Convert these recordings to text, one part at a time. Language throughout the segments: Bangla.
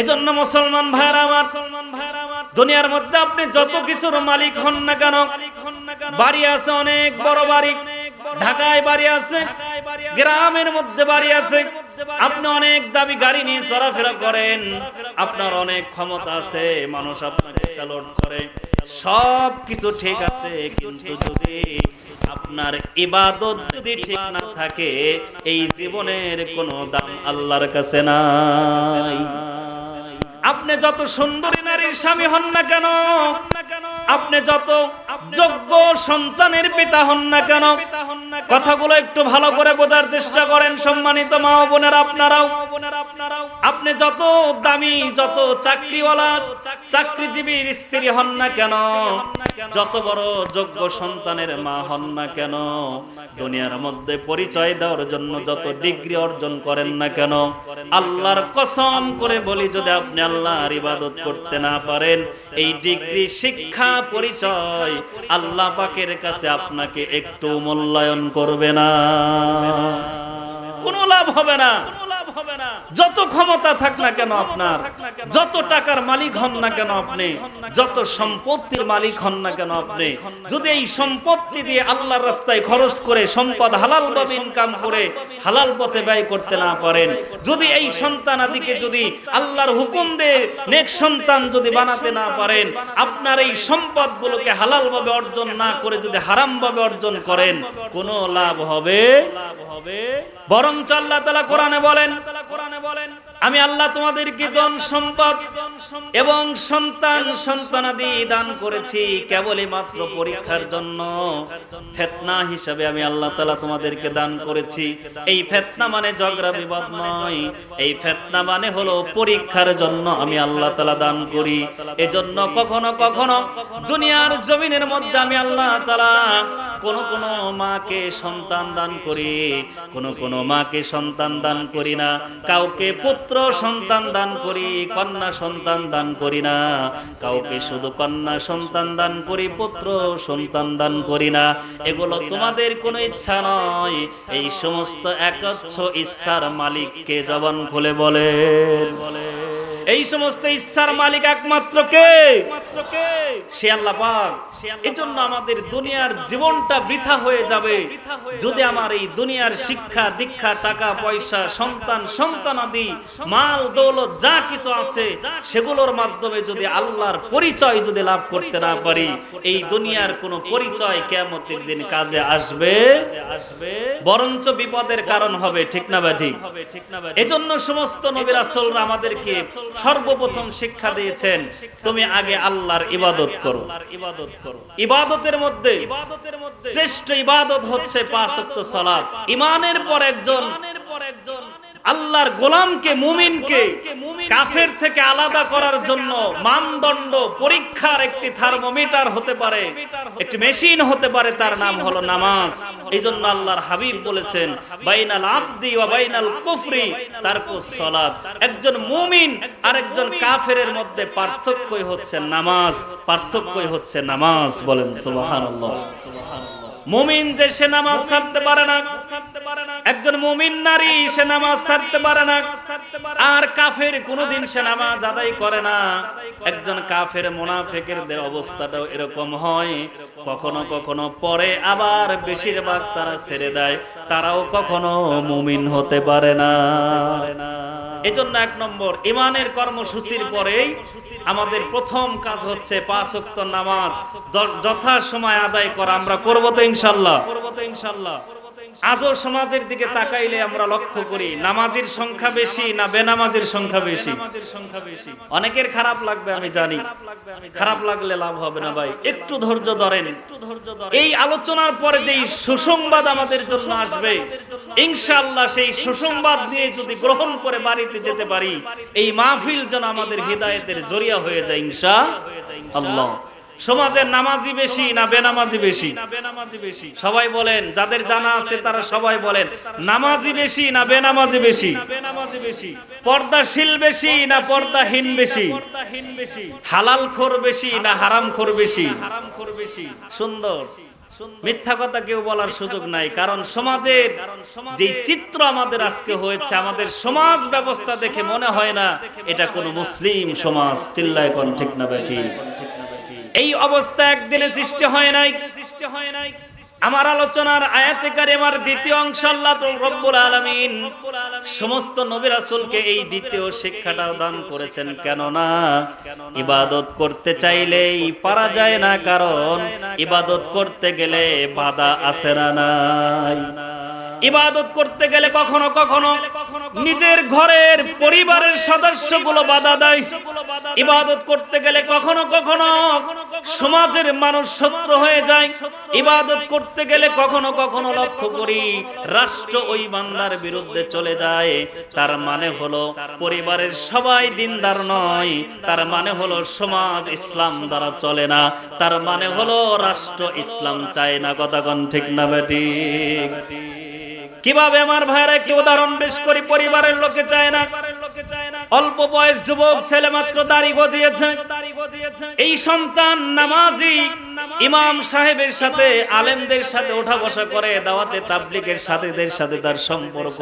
এজন্য মুসলমান ভাইরা আমার, দুনিয়ার মধ্যে আপনি যত কিছুর মালিক হন না কেন, বাড়ি আছে অনেক বড় বাড়ি, ঢাকায় বাড়ি আছে, গ্রামের মধ্যে বাড়ি আছে, আপনি অনেক দামি গাড়ি নিয়ে চলাফেরা করেন, আপনার অনেক ক্ষমতা আছে, মানুষ আপনাকে স্যালুট করে, সব কিছু ঠিক আছে, কিন্তু যদি আপনার ইবাদত যদি ঠিক না থাকে, এই জীবনের কোনো দাম আল্লাহর কাছে নাই। আপনি যত সুন্দরী নারীর স্বামী হন না কেন আপনি যত যোগ্য সন্তানের পিতা হন না কেন, কথাগুলো একটু ভালো করে বোঝার চেষ্টা করেন সম্মানিত মা বোনেরা আপনারাও। আপনি যত দামি, যত চাকরিওয়ালা চাকরিজীবীর স্ত্রী হন না কেন, যত বড় যোগ্য সন্তানের মা হন না কেন, দুনিয়ার মধ্যে পরিচয় দেওয়ার জন্য যত ডিগ্রি অর্জন করেন না কেন, আল্লাহর কসম করে বলি, যদি আপনি আল্লাহর ইবাদত করতে না পারেন, এই ডিগ্রি শিক্ষা পরিচয়। আল্লাহ পাকের কাছে আপনাকে একটু মূল্যায়ন করবে না। কোনো লাভ হবে না। যত ক্ষমতা থাক না কেন আপনার যত টাকার মালিক হন না কেন আপনি যত সম্পত্তির মালিক হন না কেন আপনি যদি এই সম্পত্তি দিয়ে আল্লাহর রাস্তায় খরচ করে সম্পদ হালাল ভাবে ইনকাম করে হালাল পথে ব্যয় করতে না পারেন। যদি এই সন্তান আদিকে যদি আল্লাহর হুকুম দিয়ে নেক সন্তান যদি বানাতে না পারেন আপনার এই সম্পদগুলোকে হালাল ভাবে অর্জন না করে যদি হারাম ভাবে অর্জন করেন কোনো লাভ হবে? লাভ হবে? বরঞ্চ আল্লাহ তালা কোরআনে বলেন কোরআনে বলেন। আমি আল্লাহ তোমাদেরকে ধন সম্পদ এবং সন্তান সন্তানাদি দান করেছি কেবলই মাত্র পরীক্ষার জন্য। ফেতনা হিসাবে আমি আল্লাহ তাআলা তোমাদেরকে দান করেছি। এই ফেতনা মানে ঝগড়া, বিবাদ নয়। এই ফেতনা মানে হলো পরীক্ষার জন্য আমি আল্লাহ তাআলা দান করি। এজন্য কখনো কখনো দুনিয়ার জমিনের মধ্যে আমি আল্লাহ তাআলা কোন কোন মাকে সন্তান দান করি, কোন কোন মাকে সন্তান দান করি না। কাউকে পুত্র সন্তান দান করি, কন্যা সন্তান দান করি না। কাউকে শুধু কন্যা সন্তান দান করি, পুত্র সন্তান দান করি না। এগুলো তোমাদের কোনো ইচ্ছা নয়। এই সমস্ত একচ্ছ ইচ্ছার মালিককে জবান খুলে বলে বলে এই সমস্ত ইচ্ছার মালিক একমাত্র কে? সে আল্লাহ পাক। এজন্য আমাদের দুনিয়ার জীবনটা বৃথা হয়ে যাবে। যদি আমার এই দুনিয়ার শিক্ষা দীক্ষা টাকা পয়সা সন্তান সন্তানাদি মাল দৌলত যা কিছু আছে সেগুলোর মাধ্যমে যদি আল্লাহর পরিচয় যদি লাভ করতে না পারি এই দুনিয়ার কোনো পরিচয় কেমতের দিন কাজে আসবে? আসবে। বরঞ্চ বিপদের কারণ হবে ঠিক না বা ঠিক? এজন্য সমস্ত নবীর আসলরা আমাদেরকে সর্বপ্রথম শিক্ষা দিয়েছেন, তুমি আগে আল্লাহর ইবাদত করো। ইবাদত করো ইবাদতের মধ্যে ইবাদতের মধ্যে শ্রেষ্ঠ ইবাদত হচ্ছে পাঁচ সালাত। ইমানের পর একজন পর একজন আল্লাহর গোলামকে মুমিনকে কাফের থেকে আলাদা করার জন্য মানদণ্ড পরীক্ষার একটি থার্মোমিটার হতে পারে একটি মেশিন হতে পারে তার নাম হলো নামাজ। এই জন্য আল্লাহর হাবিব বলেছেন বাইনাল আব্দি ওয়া বাইনাল কুফরি তারকুস সালাত একজন মুমিন আর একজন কাফেরের মধ্যে পার্থক্যই হচ্ছে নামাজ। পার্থক্যই হচ্ছে নামাজ বলেন সুবহানাল্লাহ। সুবহানাল্লাহ। মুমিন যে সে নামাজ ছাড়তে পারে না একজন মুমিন নারী, সে নামাজ ছাড়তে পারে না। আর কাফের কোনোদিন সে নামাজ আদায় করে না। একজন কাফের মোনাফেকেরদের অবস্থাটাও এরকম হয়। কখনো কখনো পরে আবার বেশিরভাগ তারা ছেড়ে দেয়। তারাও কখনো মুমিন হতে পারে না। এজন্য এক নম্বর, ইমানের কর্মসূচির পরেই আমাদের প্রথম কাজ হচ্ছে পাঁচ ওয়াক্ত নামাজ। যথা সময় আদায় করা, আমরা করব তো ইনশাল্লাহ করব তো ইনশাল্লাহ। আজও সমাজের দিকে তাকাইলে আমরা লক্ষ্য করি নামাজের সংখ্যা বেশি না বেনামাজের সংখ্যা বেশি? অনেকের খারাপ লাগবে আমি জানি। খারাপ লাগলে লাভ হবে না ভাই। একটু ধৈর্য ধরেন। একটু ধৈর্য এই আলোচনার পরে যেই সুসংবাদ আমাদের জন্য আসবে ইনশাআল্লাহ সেই সুসংবাদ নিয়ে যদি গ্রহণ করে বাড়িতে যেতে পারি এই মাহফিল যেন আমাদের হৃদায়তের জরিয়া হয়ে যায় ইনশা আল্লাহ। সমাজের নামাজি বেশি না বেনামাজি বেশি? বেশি সবাই বলেন যাদের জানা আছে তারা সবাই বলেন নামাজি বেশি না বেনামাজি বেশি? পর্দাশীল বেশি না পর্দাহীন বেশি? হালাল খোর বেশি না হারাম খোর বেশি? হারাম খোর বেশি সুন্দর। মিথ্যা কথা কেউ বলার সুযোগ নাই কারণ সমাজের যে চিত্র আমাদের আজকে হয়েছে আমাদের সমাজ ব্যবস্থা দেখে মনে হয় না এটা কোনো মুসলিম সমাজ চিল্লায় কোন ঠিক না বেঠি এই অবস্থা একদিনে সৃষ্টি হয় নাই। সৃষ্টি হয় নাই আমার আলোচনার আয়াতে কারিমার দ্বিতীয় অংশ আল্লাহ রব্বুল আলামিন সমস্ত নবী রাসূলকে এই দ্বিতীয় শিক্ষাটা দান করেছেন। কেন না ইবাদত করতে চাইলেই পারা যায় না, কারণ ইবাদত করতে গেলে বাধা আছে না নাই। ইবাদত করতে গেলে কখনো কখনো নিজের ঘরের পরিবারের সদস্যগুলো বাধা দেয়। ইবাদত করতে গেলে কখনো কখনো সমাজের মানুষ শত্রু হয়ে যায়। ইবাদত করতে গেলে কখনো কখনো লক্ষ্য করি রাষ্ট্র ওই বান্দার বিরুদ্ধে চলে যায়। তার মানে হলো পরিবারের সবাই দিনদার নয়। তার মানে হলো সমাজ ইসলাম দ্বারা চলে না। তার মানে হলো রাষ্ট্র ইসলাম চায় না। কথা ঠিক না বেটি কীভাবে আমার ভাইরা একটি উদাহরণ বেশ করি? পরিবারের লোকে চায় না। অল্প বয়স যুবক ছেলে মাত্র দাড়ি গজিয়েছে। এই সন্তান নামাজি ইমাম সাহেবের সাথে আলেমদের সাথে ওঠা বসা করে দাওয়াতে তাবলিগের সাথীদের সাথে তার সম্পর্ক।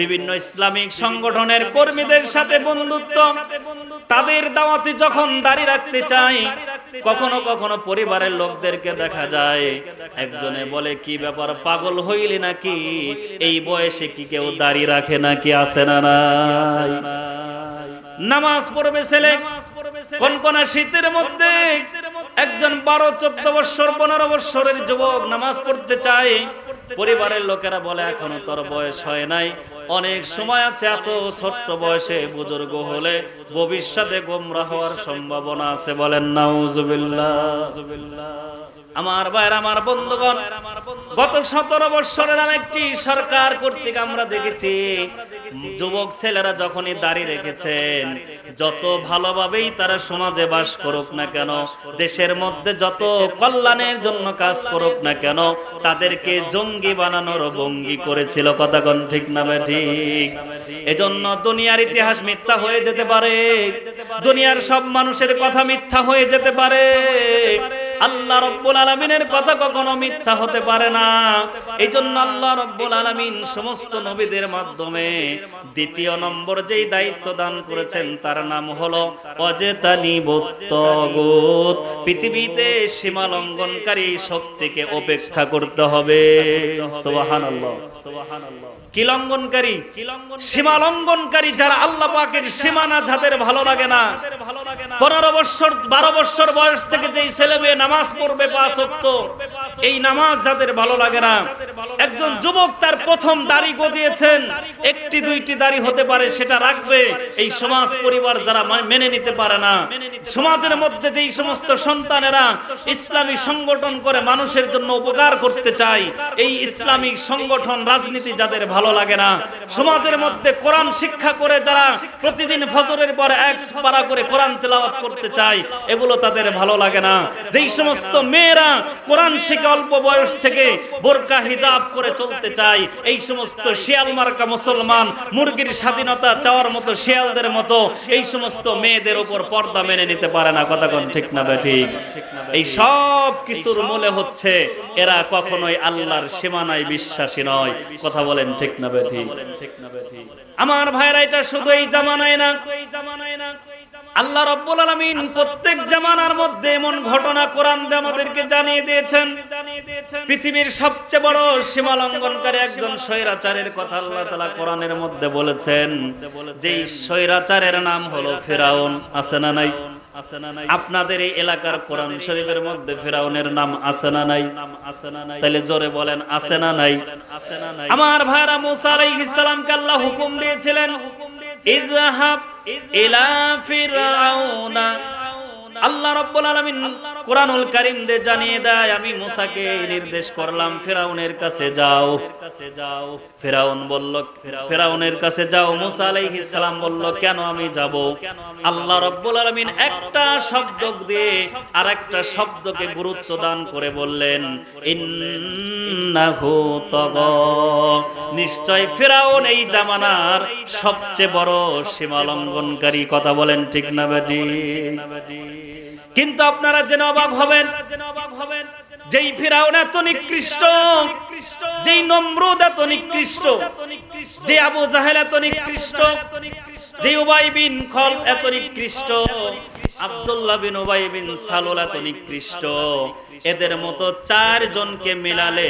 বিভিন্ন ইসলামিক সংগঠনের কর্মীদের সাথে বন্ধুত্ব। তাদের দাওয়াতে যখন দাড়ি রাখতে চাই কখনো কখনো পরিবারের লোকদেরকে দেখা যায়। একজনে বলে কি ব্যাপার পাগল হইলি নাকি? এই বয়সে কি কেউ দাড়ি রাখে নাকি? আসে না নামাজ পড়বে ছেলে কোন কোন শীতের মধ্যে একজন বারো, চোদ্দ বছর পনেরো বছরের যুবক নামাজ পড়তে চায়। পরিবারের লোকেরা বলে, এখনও তোর বয়স হয় নাই। অনেক সময় আছে এত ছোট্ট বয়সে বুজুর্গ হলে ভবিষ্যতে গোমরা হওয়ার সম্ভাবনা আছে। বলেন আমার ভাইয়ের, আমার বন্ধুগণ, গত সতেরো বৎসরের আমি একটি সরকার কর্তৃক আমরা দেখেছি যুবক ছেলেরা যখনই দাড়ি রেখেছেন যত ভালোভাবেই তারা সমাজে বাস করুক না কেন দেশের মধ্যে যত কল্যাণের জন্য কাজ করুক না কেন তাদেরকে জঙ্গি বানানোর ভঙ্গি করেছিল। কথা কোন ঠিক না ঠিক এজন্য দুনিয়ার ইতিহাস মিথ্যা হয়ে যেতে পারে। দুনিয়ার সব মানুষের কথা মিথ্যা হয়ে যেতে পারে। আল্লাহ রব্বুল আলমিনের কথা কখনো মিথ্যা হতে পারে না। এই জন্য আল্লাহ রব্বুল আলমিন সমস্ত নবীদের মাধ্যমে দ্বিতীয় নম্বর যেই দায়িত্ব দান করেছেন, তার নাম হলো পৃথিবীতে সীমা লঙ্ঘনকারী শক্তিকে উপেক্ষা করতে হবে। সোহান আল্লাহ কি লঙ্ঘনকারী সীমা লঙ্ঘনকারী যারা আল্লাহ পাকের সীমানা যাদের ভালো লাগে না। পনেরো বছর বারো বছর বয়স থেকে যেই ছেলে মেয়ে নামাজ পড়বে পাঁচ অক্ত এই নামাজ যাদের ভালো লাগে না। একজন যুবক তার প্রথম দাড়ি গজিয়েছেন একটি দুইটি দাড়ি হতে পারে সেটা রাখবে। এই সমাজ পরিবার যারা মেনে নিতে পারে না। সমাজের মধ্যে যেই সমস্ত সন্তানেরা ইসলামী সংগঠন করে মানুষের জন্য উপকার করতে চায় এই ইসলামিক সংগঠন রাজনীতি যাদের ভালো লাগে না। সমাজের মধ্যে কোরআন শিক্ষা করে যারা প্রতিদিন ফজরের পর এক পারা করে কোরআন তেলাওয়াত করতে চায়, এগুলো তাদের ভালো লাগে না। যেই সমস্ত মেয়েরা কোরআন শিখে অল্প বয়স থেকে বোরকা, হিজাব করে চলতে চায়, এই সমস্ত শিয়াল মার্কা মুসলমান, মুরগির স্বাধীনতা চাওয়ার মতো শিয়ালদের মতো, এই সমস্ত মেয়েদের উপর পর্দা মেনে নিতে পারে না। কথা কোন ঠিক না ঠিক? এই সব কিছুর মূলে হচ্ছে, এরা কখনোই আল্লাহর সীমানায় বিশ্বাসী নয়। কথা বলেন ঠিক না বে ঠিক আমার ভাইরা এটা শুধু এই জামানায় না। আল্লাহ রব্বুল আলামিন প্রত্যেক জামানার মধ্যে এমন ঘটনা কোরআন আমাদেরকে জানিয়ে দিয়েছেন। পৃথিবীর সবচেয়ে বড় সীমা লঙ্ঘনকারী একজন স্বৈরাচারের কথা আল্লাহ তাআলা কোরআনের মধ্যে বলেছেন যেই স্বৈরাচারের নাম হলো ফেরাউন আছে না নাই? আপনাদের এই এলাকার কোরআন শরীফের মধ্যে ফেরাউনের নাম আছে না নাই? তাহলে জোরে বলেন আছে না নাই? আমার ভাইরা মুসা আলাইহিস সালামকে আল্লাহ হুকুম দিয়েছিলেন ইজহাব ইলা ফিরাউনা। আল্লাহ রাব্বুল আলামিন কোরআনুল কারীম দে জানিয়ে দেয়, আমি মুসাকে নির্দেশ করলাম, ফেরাউনের কাছে যাও। কাছে যাও ফেরাউন বলল, ফেরাউনের কাছে যাও। মুসা আলাইহিস সালাম বলল, কেন আমি যাব? আল্লাহ রাব্বুল আলামিন একটা শব্দ দিয়ে আরেকটা শব্দকে গুরুত্ব দান করে বললেন, ইন্নাহু তাগা। নিশ্চয় ফেরাউন এই জামানার সবচেয়ে বড় সীমা লঙ্ঘনকারী কথা বলেন ঠিক না বেটি? কিন্তু আপনারা যেন অবাক হবেন। যেই ফিরাউন এত নিকৃষ্ট, যেই নমরুদ এত নিকৃষ্ট, যে আবু জাহেল এত নিকৃষ্ট, যে উবাই বিন খল এত নিকৃষ্ট, আব্দুল্লাহ বিন উবাই বিন সালুল এত নিকৃষ্ট। এদের মতো চারজনকে মিলালে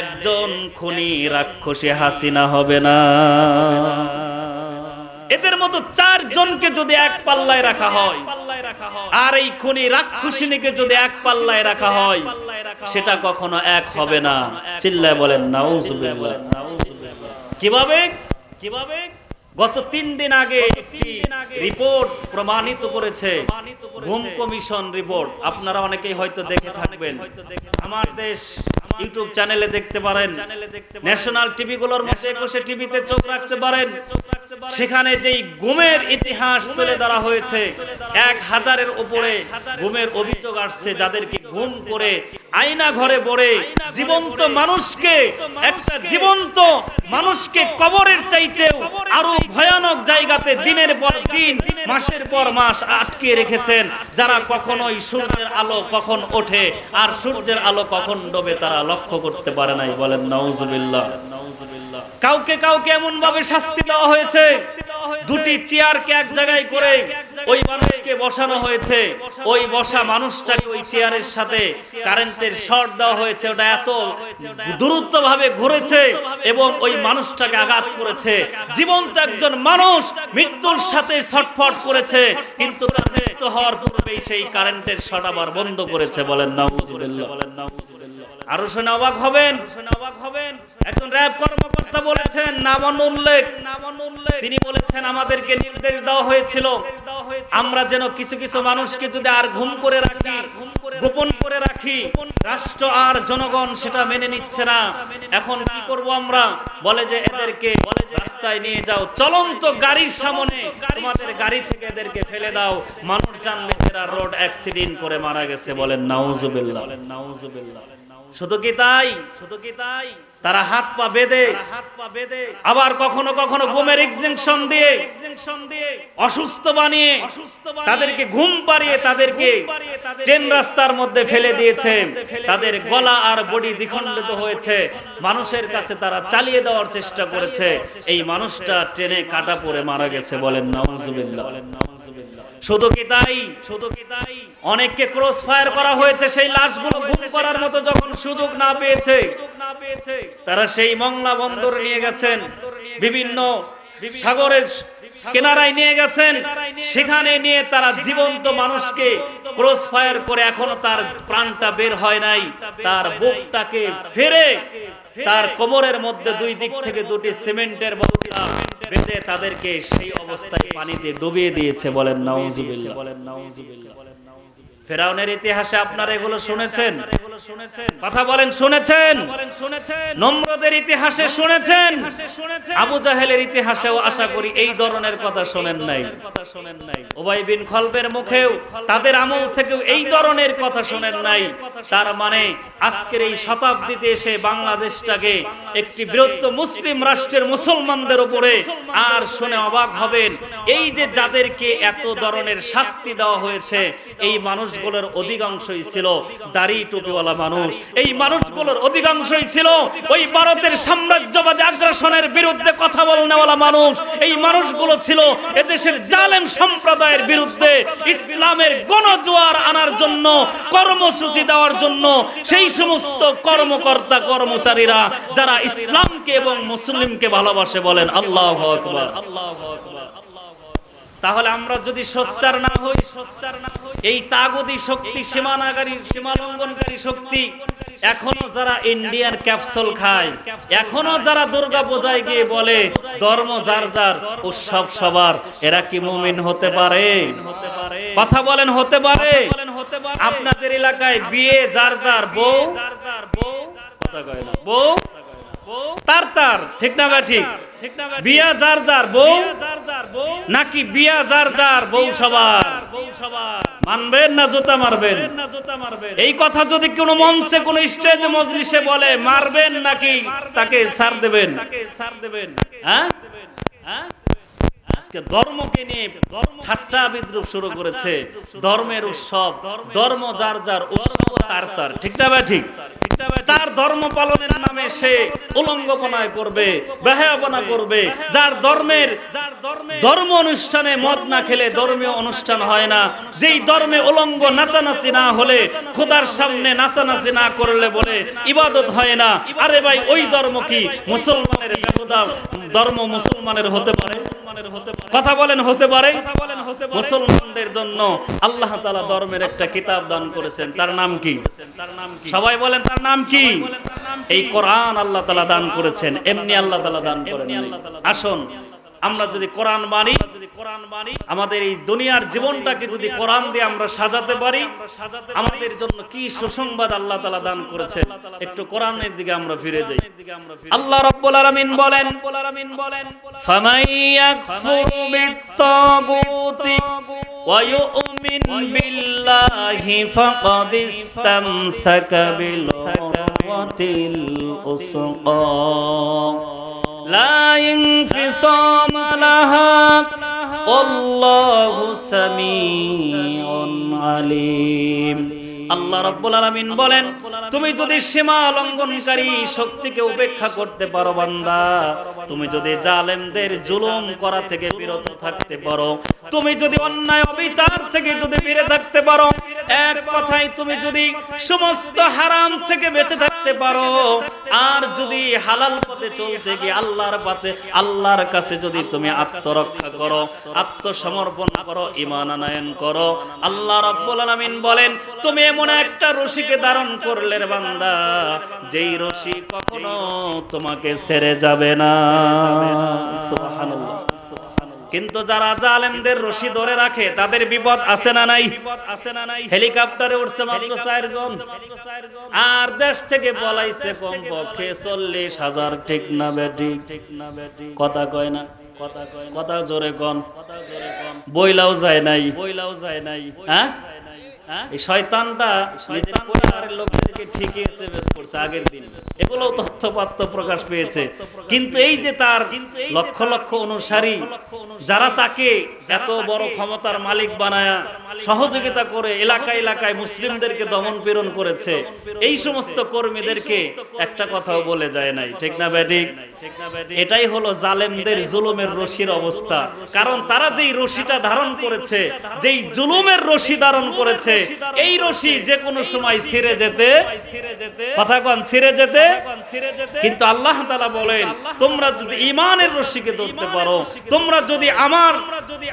একজন খুনি রাক্ষসী হাসিনা হবে না। এদের মতো চারজনকে যদি এক পাল্লায় রাখা হয় আর এই খুনি রাক্ষসিনীকে যদি এক পাল্লায় রাখা হয় সেটা কখনো এক হবে না। চিল্লায় বলেন নাউজুবিল্লাহ কীভাবে? কীভাবে? গত তিন দিন আগে একটি রিপোর্ট প্রমাণিত করেছে। ঘুম কমিশন রিপোর্ট। আপনারা অনেকেই হয়তো দেখে থাকবেন। আমার দেশ ইউটিউব চ্যানেলে দেখতে পারেন। ন্যাশনাল টিভি গুলোর মধ্যে একুশে টিভিতে চোখ রাখতে পারেন। সেখানে যেই গুমের ইতিহাস তুলে ধরা হয়েছে এক হাজারের উপরে গুমের অভিযোগ আসছে যাদেরকে গুম করে আয়না ঘরে বড়ে জীবন্ত মানুষকে একটা জীবন্ত মানুষকে কবরের চাইতেও আরও ভয়ানক জায়গাতে দিনের পর দিন মাসের পর মাস আটকে রেখেছেন। যারা কখনোই সূর্যের আলো কখন ওঠে আর সূর্যের আলো কখন ডোবে তারা লক্ষ্য করতে পারে নাই। বলেন নাউজুবিল্লাহ। কাউকে কাউকে এমন ভাবে শাস্তি দেওয়া হয়েছে, দুটি চেয়ারকে এক জায়গায় করে ওই মানুষকে বসানো হয়েছে। ওই বসা মানুষটাকে ওই চেয়ারের সাথে কারেন্টের শর্ট দেওয়া হয়েছে। ওটা এত দূরত্ব ভাবে ঘুরেছে এবং ওই মানুষটাকে আঘাত করেছে। জীবন্ত একজন মানুষ মৃত্যুর সাথে ছটফট করেছে, কিন্তু হওয়ার পূর্বেই সেই কারেন্টের শর্ট আবার বন্ধ করেছে বলেন না বলেন নাউজুবিল্লাহ আরও শুনে অবাক হবেন। শুনে অবাক হবেন একজন র্যাব কর্মকর্তা বলেছেন তিনি বলেছেন, আমাদেরকে নির্দেশ দেওয়া হয়েছিল। আমরা যেন কিছু কিছু মানুষকে যদি আর ঘুম করে রাখি, গোপন করে রাখি, রাষ্ট্র আর জনগণ সেটা মেনে নিচ্ছে না। এখন কি করব আমরা? বলে যে, এদেরকে রাস্তায় নিয়ে যাও। চলন্ত গাড়ির সামনে তোমাদের গাড়ি থেকে এদেরকে ফেলে দাও। মানুষ জানলে এরা রোড অ্যাক্সিডেন্ট করে মারা গেছে বলেন নাউজুবিল্লাহ বলেন নাউজুবিল্লাহ। শুধু কি তাই? শুধু কি তাই? তারা হাত পা বেঁধে হাত পা বেঁধে আবার কখনো কখনো বোমের দিয়ে দিয়ে অসুস্থ বানিয়ে তাদেরকে ঘুম পাড়িয়ে তাদেরকে ট্রেন রাস্তার মধ্যে ফেলে দিয়েছে। তাদের গলা আর বডি দ্বিখণ্ডিত হয়েছে। মানুষের কাছে তারা চালিয়ে দেওয়ার চেষ্টা করেছে। এই মানুষটা ট্রেনে কাটা পড়ে মারা গেছে বলেন নাউজুবিল্লাহ। শুধু কি তাই? শুধু কি তাই? অনেককে ক্রস ফায়ার করা হয়েছে সেই লাশগুলো গুম করার মতো যখন সুযোগ না পেয়েছে তারা সেই মংলা বন্দর নিয়ে গেছেন বিভিন্ন সাগরের কেনারায় নিয়ে গেছেন সেখানে নিয়ে তারা জীবন্ত মানুষকে ক্রস ফায়ার করে এখনও তার প্রাণটা বের হয় নাই তার বুকটাকে ফেরে তার কোমরের মধ্যে দুই দিক থেকে দুটি সিমেন্টের বস্তা বেঁধে তাদেরকে সেই অবস্থায় পানিতে ডুবিয়ে দিয়েছে বলেন নাউজুবিল্লাহ। বলেন নাউজুবিল্লাহ। ফেরাউনের ইতিহাসে আপনারা এগুলো শুনেছেন। কথা বলেন, শুনেছেন? নম্রদের ইতিহাসে শুনেছেন? আবু জাহেলের ইতিহাসেও আশা করি এই ধরনের কথা শোনেন নাই। ওবাই বিন খলবের মুখেও তাদের আমল থেকেও এই ধরনের কথা শোনেন নাই। তার মানে আজকের এই শতাব্দীতে এসে বাংলাদেশটাকে একটি বৃহত্তর মুসলিম রাষ্ট্রের মুসলমানদের উপরে আর শুনে অবাক হবেন। এই যে যাদেরকে এত ধরনের শাস্তি দেওয়া হয়েছে, এই মানুষগুলোর অধিকাংশই ছিল দাড়ি টুপিওয়ালা মানুষ। এই মানুষগুলোর অধিকাংশই ছিল ওই ভারতের সাম্রাজ্যবাদী আগ্রাসনের বিরুদ্ধে কথা বলনেওয়ালা মানুষ। এই মানুষগুলো ছিল এদেশের জালেম সম্প্রদায়ের বিরুদ্ধে ইসলামের গণজোয়ার আনার জন্য, কর্মসূচি দেওয়ার জন্য। সেই সমস্ত কর্মকর্তা, কর্মচারীরা যারা ইসলামকে এবং মুসলিমকে ভালোবাসে বলেন আল্লাহ আল্লাহ আকবার। তাহলে আমরা যদি সোচ্চার না হই, সোচ্চার না হই, এই তাগদি শক্তি, সীমানাগারী, সীমালঙ্ঘনকারী শক্তি এখনও যারা ইন্ডিয়ান ক্যাপসুল খায়, এখনও যারা দুর্গা পূজায় গিয়ে বলে, ধর্ম যার যার, উৎসব সবার। এরা কি মুমিন হতে পারে? কথা বলেন, হতে পারে? আপনাদের এলাকায় বিয়ে যার যার, বউ? কথা কয় না, বউ? তার তার ঠিক না বা ঠিক। বিয়া যার যার বউ নাকি বিয়া যার যার বউ সবার? মানবেন না জোতা মারবেন? এই কথা যদি কোনো মঞ্চে কোনো স্টেজ মজলিসে বলে মারবেন নাকি তাকে সার দেবেন? হ্যাঁ? আজকে ধর্মকে নিয়ে ঠাট্টা বিদ্রুপ শুরু করেছে। ধর্মের উৎসব ধর্ম যার যার উৎসব তার তার। ঠিক না ভাই ঠিক? তার ধর্ম পালনের নামে সে উলঙ্গপনায় করবে বেহায়াপনা করবে। যার ধর্মের যার ধর্মের ধর্ম অনুষ্ঠানে মদ না খেলে ধর্মীয় অনুষ্ঠান হয় না। যেই ধর্মে উলঙ্গ নাচানাচি না হলে, খোদার সামনে নাচানাচি না করলে বলে ইবাদত হয় না। আরে ভাই, ওই ধর্ম কি মুসলমানের ধর্ম মুসলমানের হতে পারে। কথা বলেন, হতে পারে। মুসলমানদের জন্য আল্লাহ তাআলা ধর্মের একটা কিতাব দান করেছেন। তার নাম কি? সবাই বলেন তার নাম কি? এই কোরআন আল্লাহ তালা দান করেছেন এমনি আল্লাহ তালা দান করেন আসুন আমরা যদি কোরআন মানি যদি কোরআন মানি আমাদের এই দুনিয়ার জীবনটাকে যদি কোরআন দিয়ে আমরা সাজাতে পারি, আমাদের জন্য কি সুসংবাদ আল্লাহ তাআলা দান করেছেন? একটু কোরআনের দিকে আমরা ফিরে যাই। আল্লাহ রাব্বুল আলামিন বলেন বলেন বিল্লাহি ফাকাদ ইসতামসাকা বিল উরওয়াতিল উসকা। لا انفصام لها. والله سميع عليم. আল্লাহ রাব্বুল আলামিন বলেন, তুমি যদি সীমা লঙ্ঘনকারী শক্তিকে উপেক্ষা করতে পারো বান্দা, তুমি যদি জালেমদের জুলুম করা থেকে বিরত থাকতে পারো, তুমি যদি অন্যায় অবিচার থেকে যদি ফিরে থাকতে পারো, এক কথায় তুমি যদি সমস্ত হারাম থেকে বেঁচে থাকতে পারো, আর যদি হালাল পথে চলতে গিয়ে আল্লাহর পথে, আল্লাহর কাছে যদি তুমি আত্মরক্ষা করো, আত্মসমর্পণ করো, ঈমান আনয়ন করো, আল্লাহ রাব্বুল আলামিন বলেন, তুমি এমন একটা রশিকে ধারণ করলে রে বান্দা, যেই রশি কখনো তোমাকে ছেড়ে যাবে না। কিন্তু যারা জালেমদের রশি ধরে রাখে, তাদের বিপদ আছে না নাই? হেলিকপ্টারে উঠছে মাত্র চারজন। আর দেশ থেকে পলাইছে কমপক্ষে চল্লিশ হাজার। ঠিক না বেটি কথা কয় না? কথা কথা জোরে কন। বইলাও যায় নাই? বইলাও যায় নাই? হ্যাঁ? এই শয়তানটা নিজের পরিবারের লোকদেরকে ঠিকই এসএমএস করছে আগের দিন। এগুলো তথ্যপাত্য প্রকাশ পেয়েছে। কিন্তু এই যে তার লক্ষ লক্ষ অনুসারী যারা তাকে এত বড় ক্ষমতার মালিক বানায়া সহযোগিতা করে এলাকা এলাকায় মুসলিমদেরকে দমন পীড়ন করেছে। এই সমস্ত কর্মীদেরকে একটা কথাও বলে যায় নাই। ঠিক না ব্যাটিক এটাই হলো জালেমদের জুলুমের রশির অবস্থা। কারণ তারা যেই রশিটা ধারণ করেছে যেই জুলুমের রশি ধারণ করেছে এই রশি যে কোনো সময় ছিঁড়ে যেতে কথা কন ছিঁড়ে যেতে, কিন্তু আল্লাহ তাআলা বলেন, তোমরা যদি ইমানের রশিকে ধরতে পারো, তোমরা যদি আমার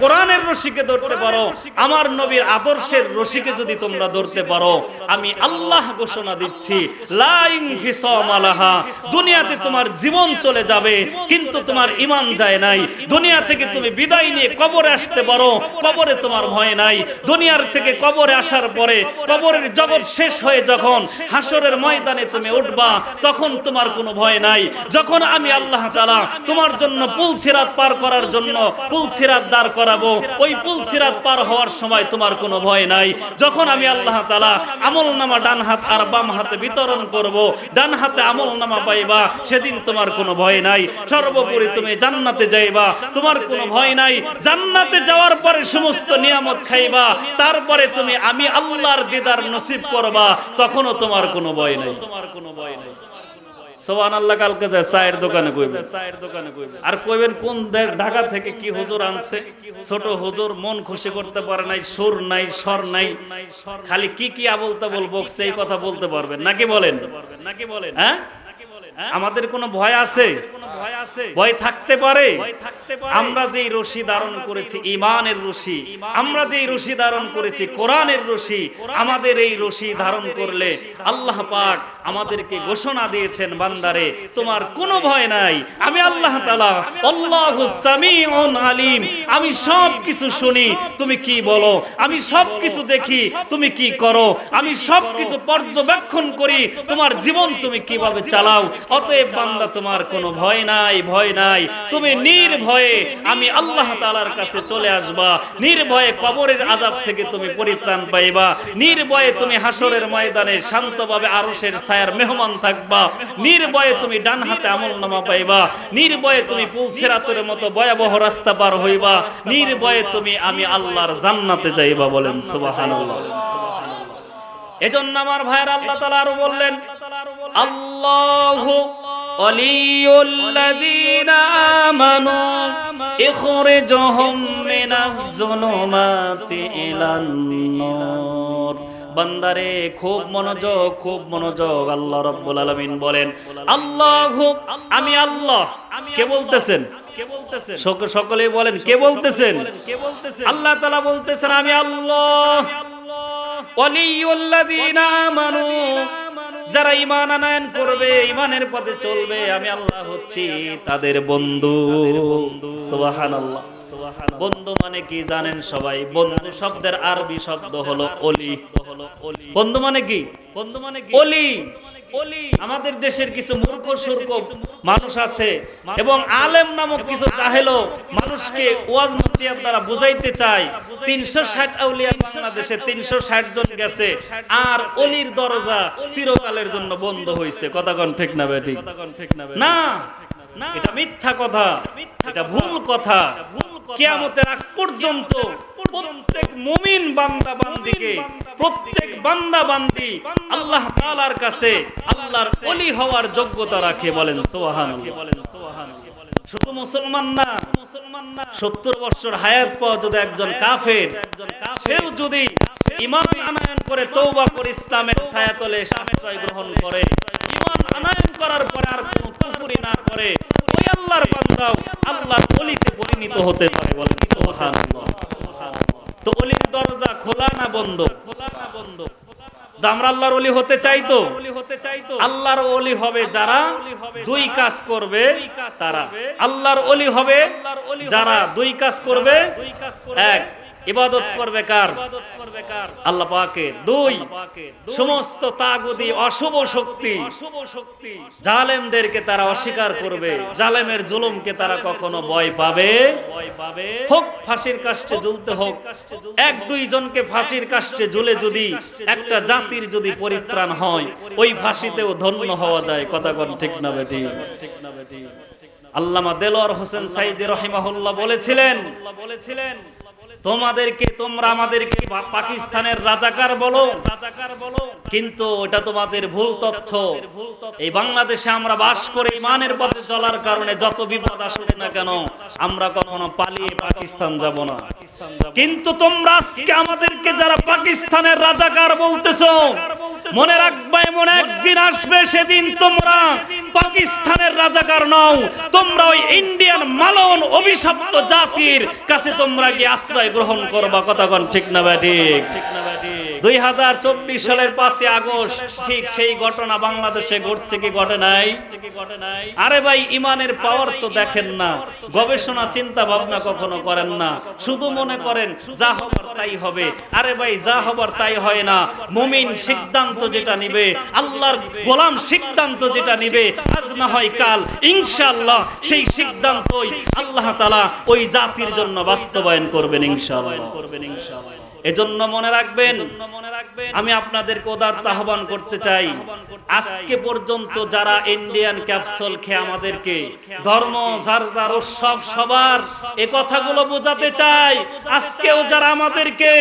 কোরআনের রশিকে ধরতে পারো, আমার নবীর আদর্শের রশিকে যদি তোমরা ধরতে পারো, আমি আল্লাহ ঘোষণা দিচ্ছি, লা ইনফিসাম আলাহা, দুনিয়াতে তোমার জীবন চলে যাবে, কিন্তু তোমার ইমান যায় নাই। দুনিয়া থেকে তুমি বিদায় নিয়ে কবরে আসতে পারো, কবরে তোমার ভয় নাই। দুনিয়ার থেকে কবরে আসার পরে কবরের জগৎ শেষ হয়ে যখন হাসরের ময়দানে তুমি উঠবা, তখন তোমার কোনো ভয় নাই। যখন আমি আল্লাহ তাআলা তোমার জন্য পুল সিরাত পার করার জন্য পুল সিরাত দাঁড় করাবো, ওই পুল সিরাত পার হওয়ার সময় তোমার কোনো ভয় নাই। যখন আমি আল্লাহ তাআলা আমল নামা ডান হাত আর বাম হাতে বিতরণ করব, ডান হাতে আমল নামা পাইবা, সেদিন তোমার কোনো ভয় নাই। সর্বোপরি তুমি জান্নাতে যাইবা, তোমার কোনো ভয় নাই। জান্নাতে যাওয়ার পরে সমস্ত নিয়ামত খাইবা, তারপরে তুমি আমি আল্লাহর দিদার নসিব করবা, তখনও তোমার কোনো ভয় নাই। তোমার কোনো ভয় নাই কইবেন কোন খালি কি কি আবল তাবল কথা বলতে পারবেন। নাকি বলেন নাকি বলেন? হ্যাঁ? আমাদের কোনো ভয় আছে? ভয় থাকতে পারে। আমরা যেই রশি ধারণ করেছি ইমানের রশি আমরা যেই রশি ধারণ করেছি কোরআনের রশি আমাদের এই রশি ধারণ করলে আল্লাহ পাক আমাদেরকে ঘোষণা দিয়েছেন বান্দারে তোমার কোনো ভয় নাই। আমি আল্লাহ তাআলা আল্লাহু সামিউন আলিম। আমি সব কিছু শুনি তুমি কি বলো? আমি সব কিছু দেখি তুমি কি করো? আমি সব কিছু পর্যবেক্ষণ করি তোমার জীবন তুমি কীভাবে চালাও? অতএব বান্দা তোমার কোনো ভয় নাই, ভয় নাই। তুমি নির্ভয়ে আমি আল্লাহ তাআলার কাছে চলে আসবা। নির্ভয়ে কবরের আজাব থেকে তুমি পরিত্রাণ পাইবা। নির্ভয়ে তুমি হাসরের ময়দানে শান্তভাবে আরশের ছায়ার মেহমান থাকবা। নির্ভয়ে তুমি ডান হাতে আমল নামা পাইবা। নির্ভয়ে তুমি পুলসেরাতের মতো ভয়াবহ রাস্তা পার হইবা। নির্ভয়ে তুমি আমি আল্লাহর জান্নাতে যাইবা বলেন সুবহানাল্লাহ। এজন্য আমার ভাইয়ের আল্লাহ তালা আরও বললেন, আল্লাহু বান্দারে, খুব মনোযোগ খুব মনোযোগ, আল্লাহ রাব্বুল আলামিন বলেন, আল্লাহু আমি আল্লাহ, কে বলতেছেন? সকলেই বলেন, কে বলতেছেন? আল্লাহ তালা বলতেছেন, আমি আল্লাহ। ওয়ালিউল্লাযীনা আমানু যারা ইমান আনায়ন করবে ইমানের পথে চলবে আমি আল্লাহ হচ্ছি তাদের বন্ধু। সুবহানাল্লাহ। বন্ধু মানে কি জানেন সবাই? বন্ধু শব্দের আরবি শব্দ হলো অলি। বন্ধু মানে কি? বন্ধু মানে অলি। আমাদের দেশের কিছু মূর্খ সুর্খ মানুষ আছে এবং আলেম নামক কিছু জাহেলো মানুষকে ওয়াজ নসিহত দ্বারা বুঝাইতে চায়। তিনশো ষাট আউলিয়া বাংলাদেশে তিনশো ষাট জন গেছে। আর অলির দরজা চিরকালের জন্য বন্ধ হয়েছে কথা কন ঠিক না বেটি? না এটা মিথ্যা কথা। এটা ভুল কথা। কিয়ামতের আগ পর্যন্ত প্রত্যেক মুমিন বান্দা বান্দিকে প্রত্যেক বান্দা বান্দি আল্লাহ তাআলার কাছে, আল্লাহর ওলি হওয়ার যোগ্যতা রাখে বলেন, সুবহানাল্লাহ। শুধু মুসলমান না মুসলমান না সত্তর বছর হায়াত পর যদি একজন কাফের, সেও যদি ইমান আনায়ন করে তৌবা করে, ইসলামের ছায়াতলে আশ্রয় গ্রহণ করে, ইমান আনায়ন করার পরে আর কোনো কুফরি না করে, ওই আল্লাহর বান্দাও আল্লাহর ওলিতে পরিণত হতে পারে বলেন, সুবহানাল্লাহ। তো অলির দরজা খোলা না বন্ধ? খোলা না বন্ধ আমরা আল্লাহর অলি হতে চাই তো। আল্লাহর ওলি হবে যারা দুই কাজ করবে তারা। আল্লাহর ওলি হবে যারা দুই কাজ করবে এক। ইবাদত করবে কার? আল্লাহ পাকে দুই সমস্ত তাগুদি অশুভ শক্তি অশুভ শক্তি। জালেমদেরকে তারা অস্বীকার করবে। জালেমের জুলুমকে তারা কখনো ভয় পাবে? ভয় পাবে। হোক ফাঁসির কাষ্টে ঝুলতে হোক। এক দুই জনকে ফাঁসির কাষ্টে ঝুলে যদি একটা জাতির যদি পরিত্রাণ হয় ওই ফাঁসিতেও ধন্য হওয়া যায়। কথা কোন ঠিক না বেটি। ঠিক না বেটি। আল্লামা দেলোয়ার হোসেন সাইদি রহিমাহুল্লাহ বলেছিলেন বলেছিলেন তোমাদেরকে, তোমরা আমাদেরকে পাকিস্তানের রাজাকার বলো। রাজাকার বলো কিন্তু এটা তোমাদের ভুল তথ্য। এই বাংলাদেশে আমরা বাস করে ইমানের পথে চলার কারণে যত বিপদ আসুক না কেন, আমরা কখনো পালিয়ে পাকিস্তান যাব না। কিন্তু তোমরা আজকে আমাদেরকে যারা পাকিস্তানের রাজাকার বলতেছো, মনে রাখবা এমন একদিন আসবে, সেদিন তোমরা পাকিস্তানের রাজাকার নও। তোমরা ওই ইন্ডিয়ান মালন অভিশপ্ত জাতির কাছে তোমরা কি আশ্রয় গ্রহণ করবা? কথা ঠিক না ব্যাটিক ঠিক। দুই হাজার চব্বিশ সালের পাঁচই আগস্ট ঠিক সেই ঘটনা বাংলাদেশে ঘটছে কি ঘটে নাই। আরে ভাই ইমানের পাওয়ার তো দেখেন না। গবেষণা চিন্তা ভাবনা কখনো করেন না। শুধু মনে করেন যা হবার তাই হবে। আরে ভাই যা হবার তাই হয় না। মুমিন সিদ্ধান্ত যেটা নিবে আল্লাহর গোলাম সিদ্ধান্ত যেটা নিবে আজ না হয় কাল। ইনশাআল্লাহ সেই সিদ্ধান্তই আল্লাহ তাআলা ওই জাতির জন্য বাস্তবায়ন করবেন ইনশাআল্লাহ। করবেন ইনশাআল্লাহ। এজন্য মনে রাখবেন আমি আপনাদেরকে উদারতা আহ্বান করতে চাই। আজকে পর্যন্ত যারা ইন্ডিয়ান ক্যাপসুল খেয়ে আমাদেরকে ধর্ম যার যার উৎসব সবার এ কথাগুলো বোঝাতে চাই। আজকেও যারা আমাদেরকে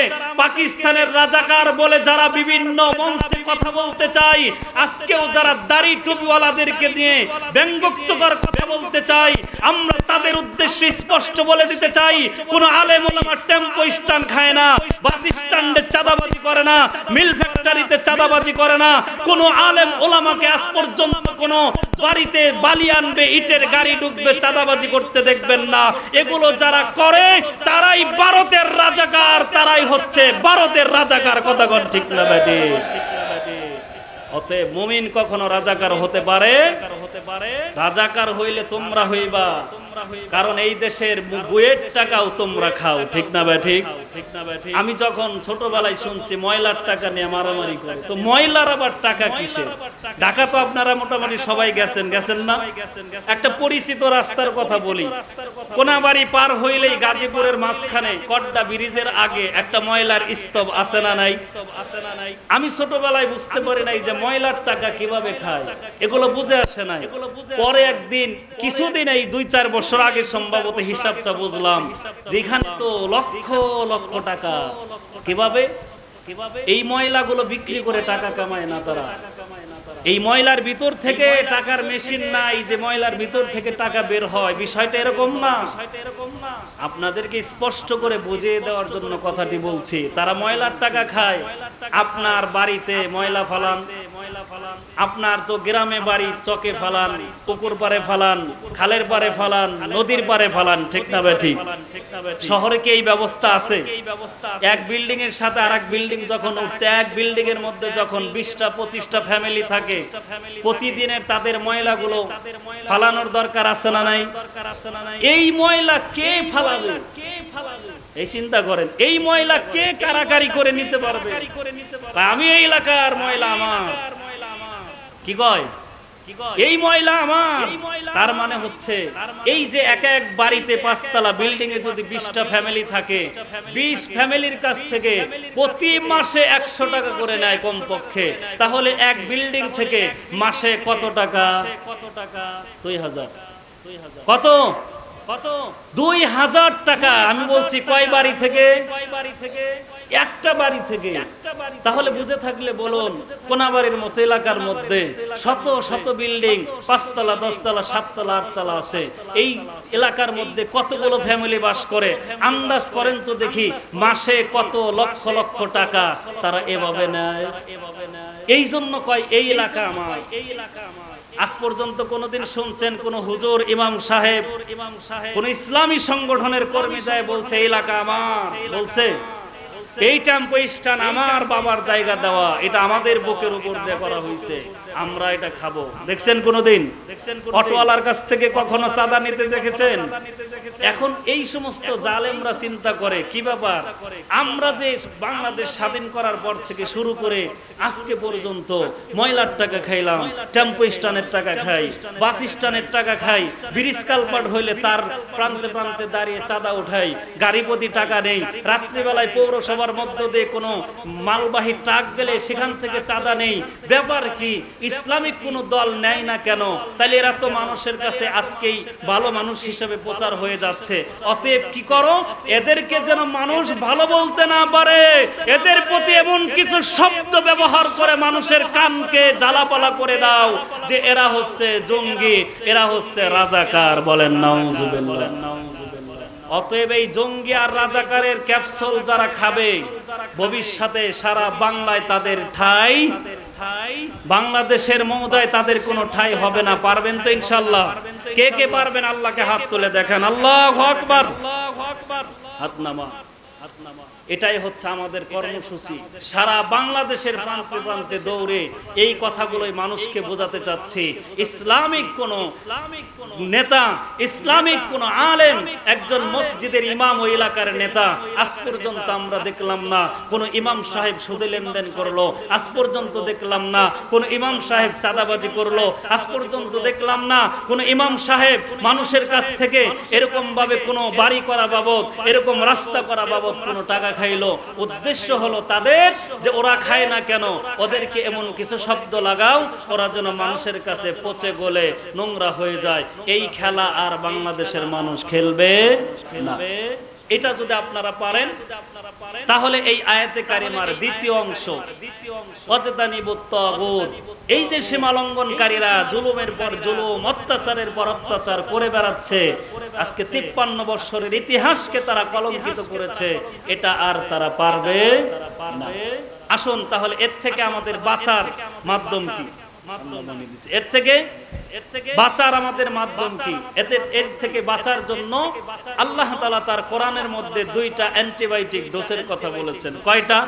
পাকিস্তানের রাজাকার বলে যারা বিভিন্ন মঞ্চে কথা বলতে চাই আজকেও যারা দাড়ি টুপিওয়ালাদেরকে নিয়ে ব্যঙ্গোক্তকর কথা বলতে চাই আমরা তাদের উদ্দেশ্য স্পষ্ট বলে দিতে চাই কোন আলেম ওলামা টেম্পো স্টান খায় না চাঁদাবাজি করতে দেখবেন না। এগুলো যারা করে, তারাই ভারতের রাজাকার, তারাই হচ্ছে ভারতের রাজাকার। কথা ঠিক না বেটি অতএব মুমিন কখনো রাজাকার হতে পারে? রাজাকার হইলে তোমরা হইবা। কারণ এই দেশের বুয়েট টাকাও তোমরা খাও ঠিক না ভাই ঠিক? আমি যখন ছোটবেলায় শুনছি ময়লার টাকা নিয়ে মারামারি করে তো ময়লার আবার টাকা কিসের? ঢাকা তো আপনারা মোটামুটি সবাই গেছেন গেছেন না? একটা পরিচিত রাস্তার কথা বলি। কোনাবাড়ি পার হইলেই গাজীপুরের মাঝখানে কড্ডা ব্রিজের আগে একটা ময়লার স্তব আছে না নাই? আমি ছোটবেলায় বুঝতে পারি নাই যে ময়লার টাকা কীভাবে খায়। এগুলো বুঝে আসে নাই। পরে একদিন কিছুদিন এই দুই চার বছর আগে সম্ভবত হিসাবটা বুঝলাম, যেখানে তো লক্ষ লক্ষ টাকা। কীভাবে? এই ময়লাগুলো বিক্রি করে টাকা কামায় না তারা। এই ময়লার ভিতর থেকে টাকার মেশিন নাই যে ময়লার ভিতর থেকে টাকা বের হয়। বিষয়টা এরকম না। আপনাদেরকে স্পষ্ট করে বুঝিয়ে দেওয়ার জন্য কথাটি বলছি। তারা ময়লার টাকা খায়। আপনার বাড়িতে ময়লা ফালান। আপনার তো গ্রামে বাড়ি, চকে ফালান, পুকুর পারে ফালান, খালের পারে ফালান, নদীর পারে ফালান, ঠিক না বেঠি শহরে কি এই ব্যবস্থা আছে? এক বিল্ডিং এর সাথে আরেক বিল্ডিং যখন উঠছে, এক বিল্ডিং এর মধ্যে যখন বিশটা, পঁচিশটা ফ্যামিলি থাকে, প্রতিদিনের তাদের ময়লাগুলো ফালানোর দরকার আছে না নাই? এই ময়লা কে ফালাবে? এই চিন্তা করেন, এই ময়লা কে কারাকারি করে নিতে পারবে? আমি এই এলাকার ময়লা আমার। কি কয়? এই ময়লা আমার। তার মানে হচ্ছে, এই যে এক এক বাড়িতে পাঁচতলা বিল্ডিং এ যদি বিশটা ফ্যামিলি থাকে, বিশ ফ্যামিলির কাছ থেকে প্রতি মাসে একশো টাকা করে নেয় কমপক্ষে। তাহলে এক বিল্ডিং থেকে মাসে কত টাকা কত টাকা? দুই হাজার। কত? দুই হাজার টাকা। আমি বলছি কয় বাড়ি থেকে? একটা বাড়ি থেকে। তাহলে বুঝে থাকলে বলুন কোনাবাড়ির মতো এলাকার মধ্যে শত শত বিল্ডিং পাঁচতলা দশতলা সাততলা আটতলা আছে। এই এলাকার মধ্যে কতগুলো ফ্যামিলি বাস করে? আন্দাজ করেন তো দেখি মাসে কত লক্ষ লক্ষ টাকা তারা এভাবে নেয়? এই জন্য কয় এই এলাকা আমার। এই এলাকা আমার। আজ পর্যন্ত কোনদিন শুনছেন কোন হুজুর, ইমাম সাহেব ইমাম সাহেব কোন ইসলামী সংগঠনের কর্মী যায় বলছে এলাকা আমার। বলছে, এই টেম্পো আমার বাবার জায়গা দেওয়া। এটা আমাদের বুকের উপর দিয়ে করা হয়েছে আমরা এটা খাব। দেখছেন কোনোদিন? দেখছেন অটোওয়ালার কাছ থেকে কখনো চাঁদা নিতে দেখেছেন? এখন এই সমস্ত জালেমরা চিন্তা করে কি ব্যাপার? আমরা যে বাংলাদেশ স্বাধীন করার পর থেকে শুরু করে আজকে পর্যন্ত ময়লার টাকা খাইলাম টেম্পো স্ট্যান্ডের টাকা খাই বাস স্ট্যান্ডের টাকা খাই ব্রিজ কালপাট হইলে তার প্রান্তে প্রান্তে দাঁড়িয়ে চাঁদা উঠাই গাড়ি প্রতি টাকা নেই রাত্রিবেলায় পৌরসভার মধ্য দিয়ে কোনো মালবাহী ট্রাক গেলে সেখান থেকে চাঁদা নেই। ব্যাপার কি? ইসলামিক কোনো দল নেয় না কেন? তাহলে এরা তো মানুষের কাছে আজকেই ভালো মানুষ হিসেবে প্রচার হয়ে যাচ্ছে। অতএব কি করো? এদেরকে যেন মানুষ ভালো বলতে না পারে। এদের প্রতি এমন কিছু শব্দ ব্যবহার করে মানুষের কানকে জ্বালাপালা করে দাও যে এরা হচ্ছে জঙ্গি, এরা হচ্ছে রাজাকার বলেন নাউজুবিল্লাহ। অতএব এই জঙ্গি আর রাজাকারের ক্যাপসুল যারা খাবে, ভবিষ্যতে সারা বাংলায় তাদের ঠাই বাংলাদেশের মৌজায় তাদের কোনো ঠাই হবে না পারবেন তো ইনশাল্লাহ। কে কে পারবেন? আল্লাহকে হাত তুলে দেখেন। আল্লাহ আকবার। হাত নামা। এটাই হচ্ছে আমাদের কর্মসূচি। সারা বাংলাদেশের প্রান্তে প্রান্তে দৌড়ে এই কথাগুলোই মানুষকে বোঝাতে চাচ্ছি। ইসলামিক কোন নেতা ইসলামিক কোন আলেম একজন মসজিদের ইমাম ও এলাকার নেতা আজ পর্যন্ত আমরা দেখলাম না কোন ইমাম সাহেব সুদে লেনদেন করল আজ পর্যন্ত দেখলাম না কোন ইমাম সাহেব চাঁদাবাজি করল আজ পর্যন্ত দেখলাম না কোন ইমাম সাহেব মানুষের কাছ থেকে এরকম ভাবে কোনো বাড়ি করা বাবদ এরকম রাস্তা করা বাবদ কোনো টাকা খাইলো। উদ্দেশ্য হলো তাদের যে ওরা খায় না কেন, ওদেরকে এমন কিছু শব্দ লাগাও, ওরা যেন মানুষের কাছে পচে গলে, নোংরা হয়ে যায়। এই খেলা আর বাংলাদেশের মানুষ খেলবে না। এটা যদি আপনারা পারেন, তাহলে এই আয়াতে কারিমার দ্বিতীয় অংশ এই যে সীমা লঙ্ঘনকারীরা জুলুমের পর জুলুম, অত্যাচারের পর অত্যাচার করে বেড়াচ্ছে, আজকে তিপ্পান্ন বৎসরের ইতিহাসকে তারা কলঙ্কিত করেছে, এটা আর তারা পারবে আসুন তাহলে এর থেকে আমাদের বাঁচার মাধ্যম কি? এর থেকে বাঁচার আমাদের মাধ্যম কি? এতে এর থেকে বাঁচার জন্য আল্লাহ তাআলা তার কোরআনের মধ্যে দুইটা অ্যান্টিবায়োটিক ডোসের কথা বলেছেন। কয়টা?